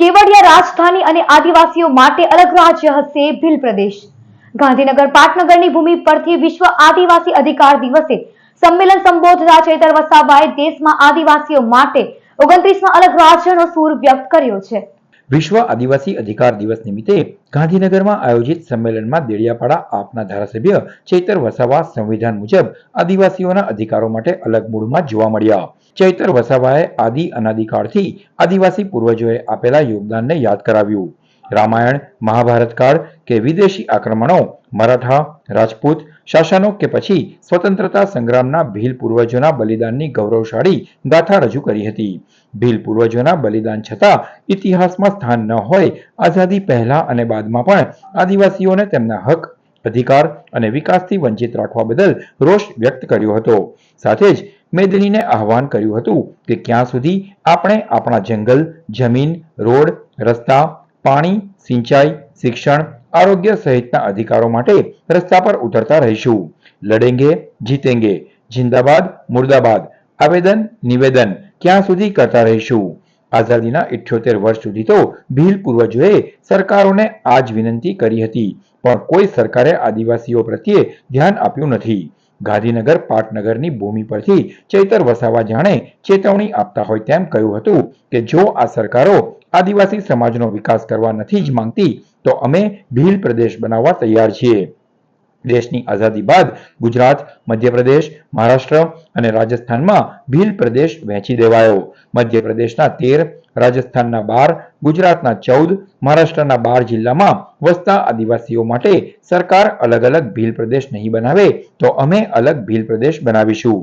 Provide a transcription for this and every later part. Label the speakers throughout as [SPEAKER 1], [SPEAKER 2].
[SPEAKER 1] કેવડિયા રાજધાની અને આદિવાસીઓ માટે અલગ રાજ્ય હશે ભીલ પ્રદેશ. ગાંધીનગર પાટનગરની ભૂમિ પરથી વિશ્વ આદિવાસી અધિકાર દિવસે સંમેલન સંબોધતા ચેતર વસાવાએ દેશમાં આદિવાસીઓ માટે ઓગણત્રીસમાં અલગ રાજ્યનો સૂર વ્યક્ત કર્યો છે.
[SPEAKER 2] વિશ્વ આદિવાસી અધિકાર દિવસ નિમિત્તે ગાંધીનગરમાં આયોજિત સંમેલનમાં દેડિયાપાડા આપના ધારાસભ્ય ચેતર વસાવા સંવિધાન મુજબ આદિવાસીઓના અધિકારો માટે અલગ મૂળમાં જોવા મળ્યા. ચૈતર વસાવાએ આદિ અનાદિકાળથી આદિવાસી પૂર્વજોએ આપેલા યોગદાનને યાદ કરાવ્યું. રામાયણ મહાભારત કાળ કે વિદેશી આક્રમણો, મરાઠા, રાજપૂત, શાસનો કે પછી સ્વતંત્રતા સંગ્રામના ભીલ પૂર્વજોના બલિદાનની ગૌરવશાળી ગાથા રજૂ કરી હતી. ભીલ પૂર્વજોના બલિદાન છતાં ઇતિહાસમાં સ્થાન ન હોય, આઝાદી પહેલા અને બાદમાં પણ આદિવાસીઓને તેમના હક અધિકાર અને વિકાસથી વંચિત રાખવા બદલ રોષ વ્યક્ત કર્યો હતો. સાથે જ મેદનીને આહવાન કર્યું હતું કે ક્યાં સુધી આપણે આપણા જંગલ, જમીન, રોડ, રસ્તા, પાણી, સિંચાઈ, શિક્ષણ, આરોગ્ય સહિતના અધિકારો માટે રસ્તા પર ઉતરતા રહીશું. લડેંગે, જીતેંગે. જિંદાબાદ, મુર્દાબાદ. આવેદન, નિવેદન ક્યાં સુધી કરતા રહીશું? આઝાદીના ઇઠ્યોતેર વર્ષ સુધી તો ભીલ પૂર્વજોએ સરકારોને આ જ વિનંતી કરી હતી. પણ કોઈ સરકારે આદિવાસીઓ પ્રત્યે ધ્યાન આપ્યું નથી. ગાંધીનગર પાટનગરની ભૂમિ પરથી ચૈતર વસાવા જાણે ચેતવણી આપતા હોય તેમ કહ્યું હતું કે જો આ સરકારો આદિવાસી સમાજનો વિકાસ કરવા નથી જ માંગતી, તો અમે ભીલ પ્રદેશ બનાવવા તૈયાર છીએ. દેશની આઝાદી બાદ ગુજરાત, મધ્યપ્રદેશ, મહારાષ્ટ્ર અને રાજસ્થાનમાં ભીલ પ્રદેશ વહેંચી દેવાયો. મધ્યપ્રદેશના તેર, રાજસ્થાનના બાર, ગુજરાતના ચૌદ, મહારાષ્ટ્રના બાર જિલ્લામાં વસતા આદિવાસીઓ માટે સરકાર અલગ અલગ ભીલ પ્રદેશ નહીં બનાવે તો અમે અલગ ભીલ પ્રદેશ બનાવીશું.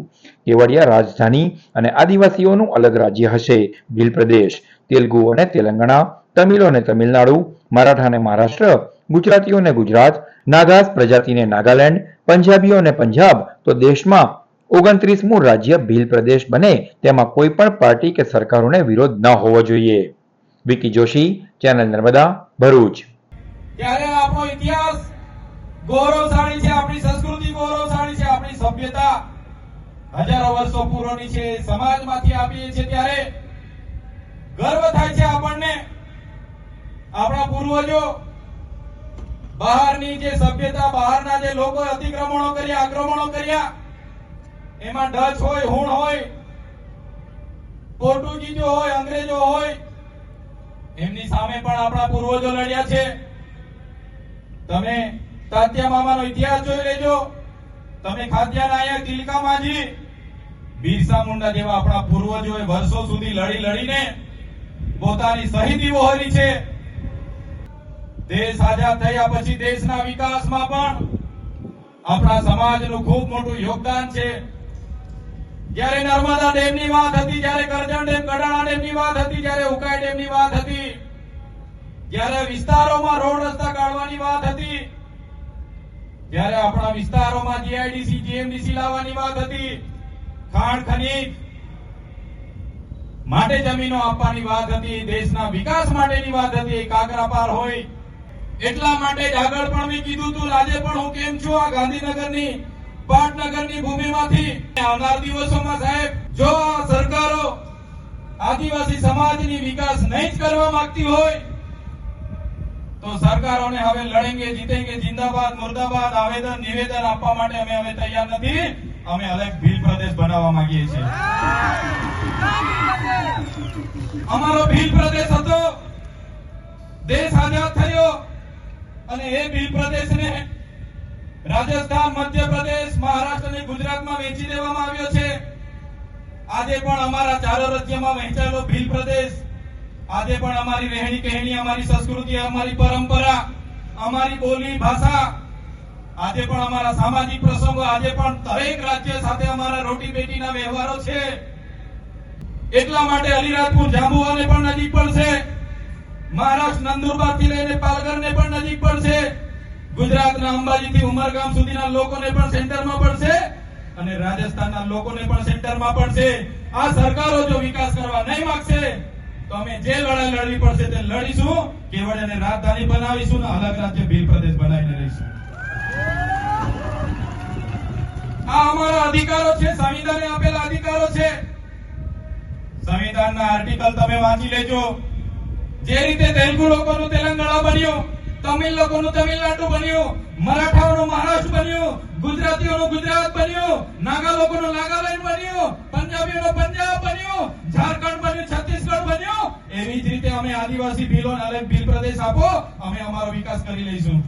[SPEAKER 2] કેવડિયા રાજધાની અને આદિવાસીઓનું અલગ રાજ્ય હશે ભીલ પ્રદેશ. તેલુગુ અને તેલંગાણા તમિલોને તમિલનાડુ, મરાઠા અને મહારાષ્ટ્ર ગુજરાતીઓને ગુજરાત, નાગાસ પ્રજાતિને નાગાલેન્ડ, પંજાબીઓને પંજાબ, તો દેશમાં ઓગણત્રીસમું રાજ્ય ભીલ પ્રદેશ બને તેમાં કોઈ પણ પાર્ટી કે સરકારોને વિરોધ ન હોવો જોઈએ. વિકી જોશી, ચેનલ નર્મદા, ભરૂચ.
[SPEAKER 3] ત્યારે આપણો ઇતિહાસ ગૌરવશાળી છે, આપણી સંસ્કૃતિ ગૌરવશાળી છે, આપણી સભ્યતા હજારો વર્ષો પૂર્વની છે, સમાજમાંથી આપીએ છીએ ત્યારે ગર્વ થાય છે આપણને. આપણા પૂર્વજો બહારની જે સભ્યતા, બહારના જે લોકો અતિક્રમણો કર્યા, આક્રમણો કર્યા, એમાં ડચ હોય, હુણ હોય પોર્ટુગીઝો હોય, અંગ્રેજો હોય, એમની સામે પણ આપણા પૂર્વજો લડ્યા છે. તમે તાત્યા મામાનો ઇતિહાસ જોઈ લેજો. તમે ખાદ્યા નાયક તિલકા માજી, બિરસા મુંડા જેવા આપણા પૂર્વજોએ વર્ષો સુધી લડી લડીને પોતાની શહીદી વહોરી છે. દેશ આઝાદ થયા પછી દેશના વિકાસમાં પણ આપણા સમાજનું ખૂબ મોટું યોગદાન છે. જ્યારે નર્મદા ડેમની વાત હતી, જ્યારે કરજણ ડેમ કડાણા ડેમની વાત હતી, જ્યારે ઉકાઈ ડેમની વાત હતી, જ્યારે વિસ્તારોમાં રોડ રસ્તા કાઢવાની વાત હતી, જ્યારે આપણા વિસ્તારોમાં જીઆઈડીસી, જીએમડીસી લાવવાની વાત હતી, ખાણ ખનીજ માટે જમીનો આપવાની વાત હતી, દેશના વિકાસ માટેની વાત હતી કાકરાપાર હોય એટલા માટે જ આગળ પણ મેં કીધું હતું આજે પણ હું કેમ છું આ ગાંધીનગરની, પાટનગરની ભૂમિમાંથી? આવનાર દિવસોમાં સાહેબ, જો આ સરકારો આદિવાસી સમાજની વિકાસ નહીં જ કરવા માંગતી હોય, તો સરકારોને હવે લડેંગે, જીતેંગે, જિંદાબાદ, મુર્દાબાદ, આવેદન, નિવેદન આપવા માટે અમે હવે તૈયાર નથી. અમે અલગ ભીલ પ્રદેશ બનાવવા માંગીએ છીએ. અમારો ભીલ પ્રદેશ હતો. અને એ ભીલ પ્રદેશને રાજસ્થાન, મધ્યપ્રદેશ, મહારાષ્ટ્ર અને ગુજરાતમાં વેચી દેવામાં આવ્યો છે. આજે પણ અમારા ચારો રાજ્યમાં વહેંચાયેલો ભીલ પ્રદેશ, આજે પણ અમારી રહેણી કહેણી, અમારી સંસ્કૃતિ, અમારી પરંપરા, અમારી બોલી, ભાષા, આજે પણ અમારા સામાજિક પ્રસંગો, આજે પણ દરેક રાજ્ય સાથે અમારા રોટી બેટીના વ્યવહારો છે. એટલા માટે અલીરાજપુર, જાંબુવાને પણ નજીક પડશે મહારાષ્ટ્ર નંદુરબારથી લઈને પાલઘર ને પણ નજીક પડશે ગુજરાતના અંબાજી થી ઉમરગામ સુધીના લોકોને પણ સેન્ટરમાં પડશે અને રાજસ્થાનના લોકોને પણ સેન્ટરમાં પડશે આ સરકારો જો વિકાસ કરવા નહીં માંગશે, તો અમે જે લડાઈ લડવી પડશે તે લડીશું, કેવળ એને રાજધાની બનાવીશું ને અલગ રાજ્ય ભીલ પ્રદેશ બનાવીને રહીશું. આ અમારા અધિકારો છે, સંવિધાને આપેલા અધિકારો છે. સંવિધાનના આર્ટિકલ તમે વાંચી લેજો. જે રીતે તેલુગુ લોકોનું તેલંગાણા બન્યું, તમિલ લોકોનું તમિલનાડુ બન્યું, મરાઠાઓનું મહારાષ્ટ્ર બન્યું, ગુજરાતીઓનું ગુજરાત બન્યું, નાગા લોકોનું નાગાલેન્ડ બન્યું, પંજાબીઓનું પંજાબ બન્યું, ઝારખંડ બન્યું, છત્તીસગઢ બન્યું, એવી જ રીતે અમે આદિવાસી ભીલો અને ભીલ પ્રદેશ આપો, અમે અમારો વિકાસ કરી લઈશું.